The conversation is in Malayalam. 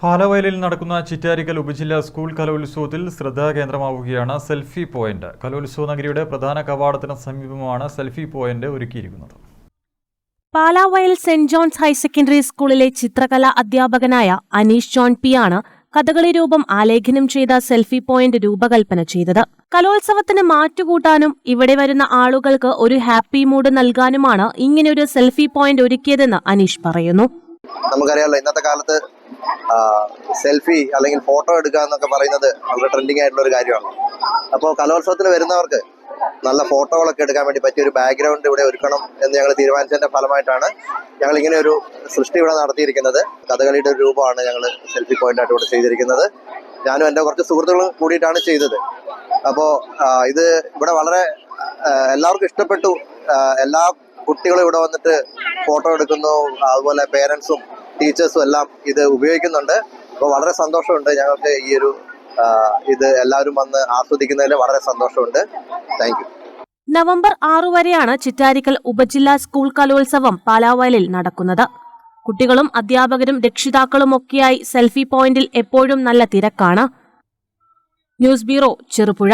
പാലവയലിൽ നടക്കുന്ന ചിറ്റാരിക്കൽ ഉപജില്ലാ സ്കൂൾ കലോത്സവത്തിൽ ശ്രദ്ധാകേന്ദ്രമാവുകയാണ് സെൽഫി പോയിന്റ്. കലോത്സവ നഗരിയുടെ പ്രധാന കവാടത്തിന് സമീപമാണ് സെൽഫി പോയിന്റ് ഒരുക്കിയിരിക്കുന്നത്. Palavayal saint John's higher secondary സ്കൂളിലെ ചിത്രകലാ അധ്യാപകനായ അനീഷ് ജോൺ പി ആണ് കഥകളി രൂപം ആലേഖനം ചെയ്ത സെൽഫി പോയിന്റ് രൂപകൽപ്പന ചെയ്തത്. കലോത്സവത്തിന് മാറ്റുകൂട്ടാനും ഇവിടെ വരുന്ന ആളുകൾക്ക് ഒരു ഹാപ്പി മൂഡ് നൽകാനുമാണ് ഇങ്ങനെയൊരു സെൽഫി പോയിന്റ് ഒരുക്കിയതെന്ന് അനീഷ് പറയുന്നു. നമുക്കറിയാലോ ഇന്നത്തെ കാലത്ത് സെൽഫി അല്ലെങ്കിൽ ഫോട്ടോ എടുക്കുക എന്നൊക്കെ പറയുന്നത് വളരെ ട്രെൻഡിങ് ആയിട്ടുള്ള ഒരു കാര്യമാണ്. അപ്പോൾ കലോത്സവത്തിൽ വരുന്നവർക്ക് നല്ല ഫോട്ടോകളൊക്കെ എടുക്കാൻ വേണ്ടി പറ്റിയ ഒരു ബാക്ക്ഗ്രൗണ്ട് ഇവിടെ ഒരുക്കണം എന്ന് ഞങ്ങൾ തീരുമാനിച്ചതിന്റെ ഫലമായിട്ടാണ് ഞങ്ങൾ ഇങ്ങനെ ഒരു സൃഷ്ടി ഇവിടെ നടത്തിയിരിക്കുന്നത്. കഥകളിയുടെ ഒരു രൂപമാണ് ഞങ്ങൾ സെൽഫി പോയിന്റായിട്ട് ഇവിടെ ചെയ്തിരിക്കുന്നത്. ഞാനും എന്റെ കുറച്ച് സുഹൃത്തുക്കളും കൂടിയിട്ടാണ് ചെയ്തത്. അപ്പോൾ ഇത് ഇവിടെ വളരെ എല്ലാവർക്കും ഇഷ്ടപ്പെട്ടു. എല്ലാ കുട്ടികളും ഇവിടെ വന്നിട്ട് ഫോട്ടോ എടുക്കുന്നു. അതുപോലെ പേരൻസും ടീച്ചേഴ്സും എല്ലാം ഇത് ഉപയോഗിക്കുന്നുണ്ട്. അപ്പോൾ വളരെ സന്തോഷമുണ്ട് ഞങ്ങൾക്ക് ഈ ഒരു ഇത് എല്ലാവരും വന്ന് ആസ്വദിക്കുന്നതിൽ വളരെ സന്തോഷമുണ്ട്. താങ്ക് നവംബർ ആറു വരെയാണ് ചിറ്റാരിക്കൽ ഉപജില്ലാ സ്കൂൾ കലോത്സവം പാലാവയലിൽ നടക്കുന്നത്. കുട്ടികളും അധ്യാപകരും രക്ഷിതാക്കളും ഒക്കെയായി സെൽഫി പോയിന്റിൽ എപ്പോഴും നല്ല തിരക്കാണ്. News bureau Cherupuzha.